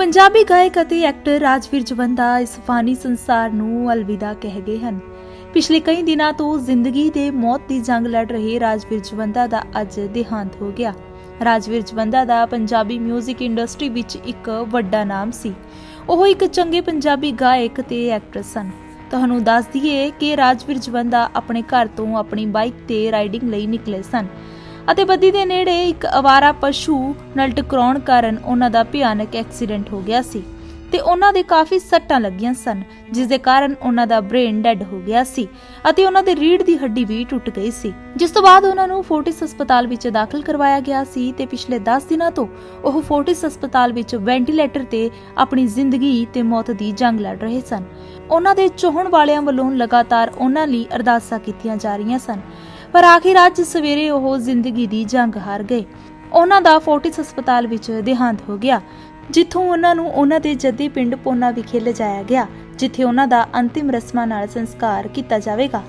ਪੰਜਾਬੀ ਗਾਇਕ ਅਤੇ ਐਕਟਰ ਰਾਜਵੀਰ ਜਵੰਦਾ ਇਸ ਫਾਨੀ ਸੰਸਾਰ ਨੂੰ ਅਲਵਿਦਾ ਕਹਿ ਗਏ ਹਨ। ਪਿਛਲੇ ਕਈ ਦਿਨਾਂ ਤੋਂ ਜ਼ਿੰਦਗੀ ਦੇ ਮੌਤ ਦੀ ਜੰਗ ਲੜ ਰਹੇ ਰਾਜਵੀਰ ਜਵੰਦਾ ਦਾ ਅੱਜ ਦੇਹਾਂਤ ਹੋ ਗਿਆ। ਰਾਜਵੀਰ ਜਵੰਦਾ ਦਾ ਪੰਜਾਬੀ 뮤직 ਇੰਡਸਟਰੀ ਵਿੱਚ ਇੱਕ ਵੱਡਾ ਨਾਮ ਸੀ। ਉਹ ਇੱਕ ਚੰਗੇ ਪੰਜਾਬੀ ਗਾਇਕ ਤੇ ਐਕਟਰ ਸਨ। ਤੁਹਾਨੂੰ ਦੱਸ ਦਈਏ ਕਿ ਰਾਜਵੀਰ ਜਵੰਦਾ ਆਪਣੇ ਘਰ ਤੋਂ ਆਪਣੀ ਬਾਈਕ ਤੇ ਰਾਈਡਿੰਗ ਲਈ ਨਿਕਲੇ ਸਨ। ਅਤੇ ਬੱਦੀ ਦੇ ਨੇੜੇ ਇੱਕ ਅਵਾਰਾ ਪਸ਼ੂ ਨਾਲ ਟਕਰਾਉਣ ਕਾਰਨ ਉਹਨਾਂ ਦਾ ਭਿਆਨਕ ਐਕਸੀਡੈਂਟ ਹੋ ਗਿਆ ਸੀ ਤੇ ਉਹਨਾਂ ਦੇ ਕਾਫੀ ਸੱਟਾਂ ਲੱਗੀਆਂ ਸਨ, ਜਿਸ ਦੇ ਕਾਰਨ ਉਹਨਾਂ ਦਾ ਬ੍ਰੇਨ ਡੈਡ ਹੋ ਗਿਆ ਸੀ ਅਤੇ ਉਹਨਾਂ ਦੇ ਰੀੜ ਦੀ ਹੱਡੀ ਵੀ ਟੁੱਟ ਗਈ ਸੀ। ਜਿਸ ਤੋਂ ਬਾਅਦ ਉਹਨਾਂ ਨੂੰ ਫੋਰਟਿਸ ਹਸਪਤਾਲ ਵਿੱਚ ਦਾਖਲ ਕਰਵਾਇਆ ਗਿਆ ਸੀ ਤੇ ਪਿਛਲੇ 10 ਦਿਨਾਂ ਤੋਂ ਉਹ ਫੋਰਟਿਸ ਹਸਪਤਾਲ ਵਿੱਚ ਵੈਂਟੀਲੇਟਰ ਤੇ ਆਪਣੀ ਜ਼ਿੰਦਗੀ ਤੇ ਮੌਤ ਦੀ ਜੰਗ ਲੜ ਰਹੇ ਸਨ। ਉਹਨਾਂ ਦੇ ਚਾਹਣ ਵਾਲਿਆਂ ਵੱਲੋਂ ਲਗਾਤਾਰ ਉਹਨਾਂ ਲਈ ਅਰਦਾਸਾਂ ਕੀਤੀਆਂ ਜਾ ਰਹੀਆਂ ਸਨ। ਪਰ ਆਖਿਰ ਅੱਜ ਸਵੇਰੇ ਉਹ ਜ਼ਿੰਦਗੀ ਦੀ ਜੰਗ ਹਾਰ ਗਏ। ਉਹਨਾਂ ਦਾ ਫੋਰਟਿਸ ਹਸਪਤਾਲ ਵਿੱਚ ਦੇਹਾਂਤ ਹੋ ਗਿਆ, ਜਿੱਥੋਂ ਉਹਨਾਂ ਨੂੰ ਉਹਨਾਂ ਦੇ ਜੱਦੀ ਪਿੰਡ ਪੋਨਾ ਵਿਖੇ ਲਿਜਾਇਆ ਗਿਆ, ਜਿੱਥੇ ਉਹਨਾਂ ਦਾ ਅੰਤਿਮ ਰਸਮਾਂ ਨਾਲ ਸੰਸਕਾਰ ਕੀਤਾ ਜਾਵੇਗਾ।